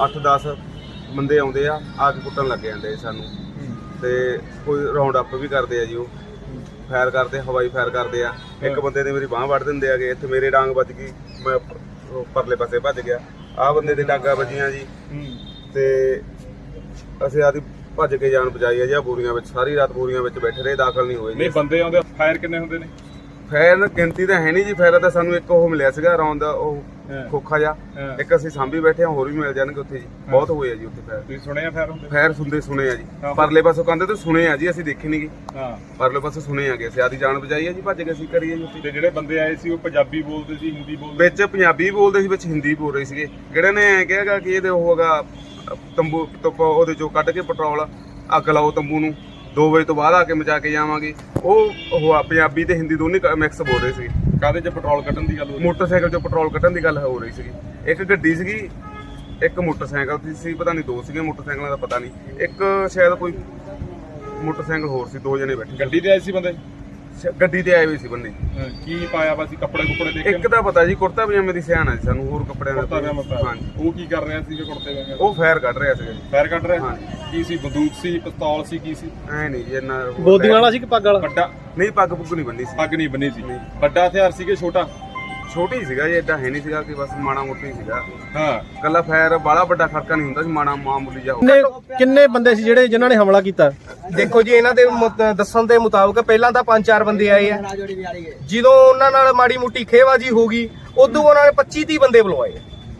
8-10 ਬੰਦੇ ਆਉਂਦੇ ਆ ਆ ਕੇ ਕੁੱਟਣ ਲੱਗ ਜਾਂਦੇ ਸਾਨੂੰ। ਤੇ ਕੋਈ ਰਾਉਂਡ ਅਪ ਵੀ ਕਰਦੇ ਆ ਜੀ ਉਹ। ਫਾਇਰ ਕਰਦੇ ਹਵਾਈ ਫਾਇਰ ਕਰਦੇ ਆ। ਇੱਕ ਬੰਦੇ ਨੇ ਮੇਰੀ ਬਾਹ ਵੱਢ ਦਿੰਦੇ ਆਗੇ ਇੱਥੇ ਮੇਰੇ ਡਾਂਗ ਵੱਜ ਗਈ ਮੈਂ ਪਰਲੇ ਪਾਸੇ ਭੱਜ ਗਿਆ। ਆਹ ਬੰਦੇ ਦੇ ਡਾਂਗਾ ਵੱਜੀਆਂ ਜੀ। ਤੇ ਅਸੀਂ ਆਦੀ ਭੱਜ ਕੇ ਜਾਨ ਬਚਾਈ ਆ ਜੀ ਆਹ ਬੋਰੀਆਂ ਵਿੱਚ ਸਾਰੀ ਰਾਤ ਬੋਰੀਆਂ ਵਿੱਚ ਬੈਠੇ ਰਹੇ ਦਾਖਲ ਨਹੀਂ ਹੋਏ ਜੀ। ਨਹੀਂ ਬੰਦੇ ਆਉਂਦੇ ਫਾਇਰ ਕਿੰਨੇ ਹੁੰਦੇ ਨੇ? ਫਾਇਰ ਗਿਣਤੀ ਤਾਂ ਹੈ ਨਹੀਂ ਜੀ ਫਾਇਰ ਤਾਂ ਸਾਨੂੰ ਇੱਕ ਉਹ ਮਿਲਿਆ ਸੀਗਾ ਰੌਂਦ ਉਹ। ਖੋਖਾ ਹਾਂ। ਇੱਕ ਅਸੀਂ ਸਾਂਭੀ ਬੈਠੇ ਹਾਂ ਹੋਰ ਵੀ ਮਿਲ ਜਾਣਗੇ ਉੱਥੇ ਜੀ। ਬਹੁਤ ਹੋਏ ਆ ਜੀ ਉੱਥੇ ਫਾਇਰ ਤੁਸੀਂ ਸੁਣਿਆ ਫਾਇਰ ਹੁੰਦੇ ਫਾਇਰ ਸੁਣਦੇ ਸੁਣੇ ਆ ਜੀ। ਪਰਲੇ ਪਾਸੋਂ ਕਹਿੰਦੇ ਤੇ ਸੁਣੇ ਆ ਜੀ ਅਸੀਂ ਦੇਖੇ ਨਹੀਂ ਗੇ ਹਾਂ। ਪਰਲੇ ਪਾਸੋਂ ਸੁਣੇ ਆ ਗਏ ਅਸੀਂ ਆਦੀ ਜਾਨ ਬਚਾਈ ਆ ਜੀ ਭੱਜ ਕੇ ਅਸੀਂ ਕਰੀਏ ਜੀ ਉੱਥੇ। ਤੇ ਜਿਹੜੇ ਬੰਦੇ ਆਏ ਸੀ ਉਹ ਪੰਜਾਬੀ ਬੋਲਦੇ ਸੀ ਹਿੰਦੀ ਬੋਲਦੇ ਵਿੱਚ ਪੰਜਾਬੀ ਬੋਲਦੇ ਸੀ ਵਿੱਚ ਹਿੰਦੀ ਬੋਲ ਰਹੇ ਸੀਗੇ। ਕਿਹੜੇ ਨੇ ਐ ਕਿਹਾਗਾ ਕਿ ਇਹਦੇ ਉਹ ਹੈਗਾ ਤੰਬੂ ਉਹਦੇ ਚੋਂ ਕੱਢ ਕੇ ਪੈਟਰੋਲ ਅੱਗ ਲਾਓ ਤੰਬੂ ਨੂੰ। 2 ਵਜੇ ਤੋਂ ਬਾਅਦ ਆ ਕੇ ਮਚਾ ਕੇ ਜਾਵਾਂਗੇ। ਉਹ ਉਹ ਆ, ਪੰਜਾਬੀ ਤੇ ਹਿੰਦੀ ਦੋਨੇ ਮਿਕਸ ਬੋਲ ਰਹੇ ਸੀ ਕਾਦੇ ਚ ਪੈਟਰੋਲ ਕੱਢਣ ਦੀ ਗੱਲ ਹੋ ਰਹੀ? ਮੋਟਰਸਾਈਕਲ ਚੋਂ ਪੈਟਰੋਲ ਕੱਢਣ ਦੀ ਗੱਲ ਹੋ ਰਹੀ ਸੀਗੀ। ਇੱਕ ਗੱਡੀ ਸੀਗੀ ਇੱਕ ਮੋਟਰਸਾਈਕਲ ਸੀ ਸੀ ਪਤਾ ਨਹੀਂ ਦੋ ਸੀਗੇ ਮੋਟਰਸਾਈਕਲਾਂ ਦਾ ਪਤਾ ਨਹੀਂ ਇੱਕ ਸ਼ਾਇਦ ਕੋਈ ਮੋਟਰਸਾਈਕਲ ਹੋਰ ਸੀ ਦੋ ਜਣੇ ਬੈਠੇ। ਗੱਡੀ ਤੇ ਆਏ ਸੀ ਬੰਦੇ? ਸ਼- ਗੱਡੀ ਤੇ ਆਏ ਹੋਏ ਸੀ ਬੰਦੇ। ਹਾਂ, ਕੀ ਪਾਇਆ ਵਾ ਸੀ? ਕੱਪੜੇ ਕੁੱਪੜੇ ਦੇਖ ਇੱਕ ਤਾਂ ਪਤਾ ਜੀ ਕੁੜਤਾ ਪਜਾਮੇ ਦੀ ਸਿਆਣਾ ਸੀ ਸਾਨੂੰ ਹੋਰ ਕੱਪੜਿਆਂ ਕੁੜਤਾ ਦਾ ਪਜਾਮਾ ਪਾਇਆ। ਹਾਂਜੀ। ਉਹ ਕੀ ਕਰ ਰਿਹਾ ਸੀ ਜੇ ਕੁੜਤੇ ਪਜਾਮੇ ਉਹ ਫਾਇਰ ਕੱਢ ਰਿਹਾ ਸੀਗਾ ਜੀ। ਫਾਇਰ ਕੱਢ ਰਿਹਾ? ਹਾਂਜੀ। ਕੀ ਸੀ? ਬੰਦੂਕ ਸੀ ਪਿਸਤੌਲ ਸੀ ਕੀ ਸੀ? ਐ ਨਹੀਂ ਜੀ ਇੰਨਾ ਉਹ ਵਾਲਾ ਸੀ ਕਿ ਪੱਗ ਵਾਲਾ? ਵੱਡਾ। ਨਹੀਂ ਪੱਗ ਪੁੱਗ ਨਹੀਂ ਬੰਨੀ ਸੀ। ਪੱਗ ਨਹੀਂ ਬੰਨੀ ਸੀ। ਵੱਡਾ ਹਥਿਆਰ ਸੀ ਕਿ ਛੋਟਾ? ਛੋਟੀ ਹੀ ਸੀਗਾ ਜੀ ਏਦਾਂ ਹੈ ਨਹੀਂ ਸੀਗਾ ਕਿ ਬਸ ਮਾੜਾ ਮੋਟਾ ਹੀ ਸੀਗਾ। ਹਾਂ। ਕੱਲਾ ਫਾਇਰ ਬਾਲਾ ਵੱਡਾ ਖੜਕਾ ਨਹੀਂ ਹੁੰਦਾ ਸੀ ਮਾੜਾ ਮਾਮੂਲੀ ਜਿਹਾ। ਕਿੰਨੇ ਕਿੰਨੇ ਬੰਦੇ ਸੀ ਜਿਹੜੇ ਜਿਨ੍ਹਾਂ ਨੇ ਹਮਲਾ ਕੀਤਾ? ਦੇਖੋ ਜੀ ਇਹਨਾਂ ਦੇ ਮੁਤ- ਦੱਸਣ ਦੇ ਮੁਤਾਬਕ ਪਹਿਲਾਂ ਤਾਂ ਪੰਜ ਚਾਰ ਬੰਦੇ ਆਏ ਆ। ਜਦੋਂ ਉਹਨਾਂ ਨਾਲ ਮਾੜੀ ਮੁੱਟੀ ਖੇਵਾਜੀ ਹੋ ਗਈ ਉਦੋਂ ਉਹਨਾਂ ਨੇ 25 30 ਬੰਦੇ ਬੁਲਵਾਏ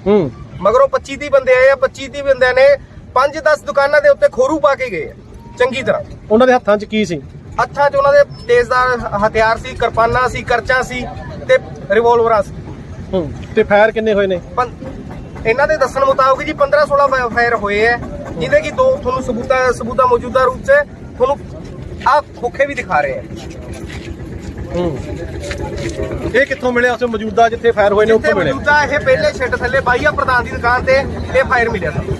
ਹੂੰ। ਮਗਰੋਂ 25 30 ਬੰਦੇ ਆਏ ਆ 25 30 ਬੰਦਿਆਂ ਨੇ 5 10 ਦੁਕਾਨਾਂ ਦੇ ਉੱਤੇ ਖੋਰੂ ਪਾ ਕੇ ਗਏ ਆ ਚੰਗੀ ਤਰ੍ਹਾਂ। ਉਹਨਾਂ ਦੇ ਹੱਥਾਂ 'ਚ ਕੀ ਸੀ? ਹੱਥਾਂ 'ਚ ਉਹਨਾਂ ਦੇ ਤੇਜ਼ਦਾਰ ਹਥਿਆਰ ਸੀ ਕਿਰਪਾਨਾਂ ਸੀ ਕਰਚਾਂ ਸੀ ਤੇ ਰਿਵੋਲਵਰਾਂ ਸੀ। ਹੂੰ ਤੇ ਫਾਇਰ ਕਿੰਨੇ ਹੋਏ ਨੇ? ਇਹਨਾਂ ਦੇ ਦੱਸਣ ਮੁਤਾਬਕ ਜੀ 15 16 ਫਾ- ਫਾਇਰ ਹੋਏ ਆ। ਜਿਹਦੇ ਕੀ ਦੋ ਤੁਹਾਨੂੰ ਸਬੂਤਾਂ ਸਬੂਤਾਂ ਮੌਜੂਦਾ ਰੂਪ 'ਚ ਤੁਹਾਨੂੰ ਆ ਖੋਖੇ ਵੀ ਦਿਖਾ ਰਹੇ ਹੂੰ। ਇਹ ਕਿੱਥੋਂ ਮਿਲਿਆ? ਉਸ ਮੌਜੂਦਾ ਜਿੱਥੇ ਫਾਇਰ ਹੋਏ ਨੇ ਉੱਥੋਂ ਜਿੱਥੇ ਮਿਲੇ ਮੌਜੂਦਾ ਇਹ ਪਹਿਲੇ ਛੱਡ ਥੱਲੇ ਬਾਈਆ ਪ੍ਰਧਾਨ ਦੀ ਦੁਕਾਨ ਤੇ ਇਹ ਫਾਇਰ ਮਿਲਿਆ ਸੀ